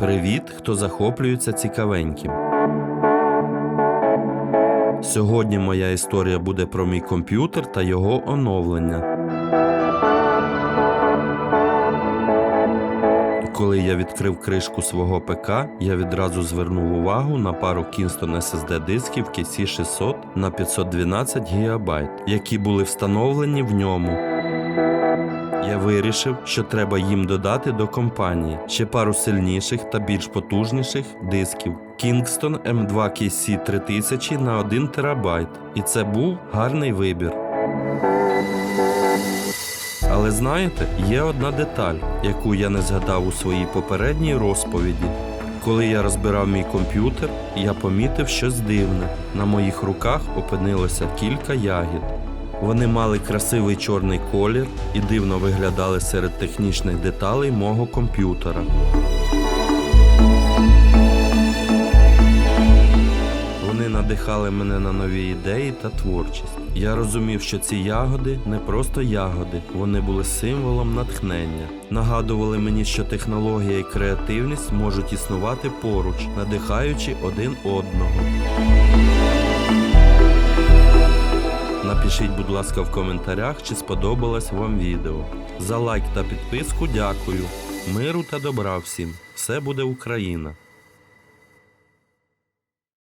світ, хто захоплюється цікавеньким. Сьогодні моя історія буде про мій комп'ютер та його оновлення. Коли я відкрив кришку свого ПК, я відразу звернув увагу на пару Kingston SSD дисків KC600 на 512 ГБ, які були встановлені в ньому. Я вирішив, що треба їм додати до компанії ще пару сильніших та більш потужніших дисків. Kingston M2 KC 3000 на 1 ТБ. І це був гарний вибір. Але знаєте, є одна деталь, яку я не згадав у своїй попередній розповіді. Коли я розбирав мій комп'ютер, я помітив щось дивне. На моїх руках опинилося кілька ягід. Вони мали красивий чорний колір і дивно виглядали серед технічних деталей мого комп'ютера. Вони надихали мене на нові ідеї та творчість. Я розумів, що ці ягоди не просто ягоди, вони були символом натхнення. Нагадували мені, що технологія і креативність можуть існувати поруч, надихаючи один одного. Напишіть, будь ласка, в коментарях, чи сподобалось вам відео. За лайк та підписку дякую. Миру та добра всім. Все буде Україна!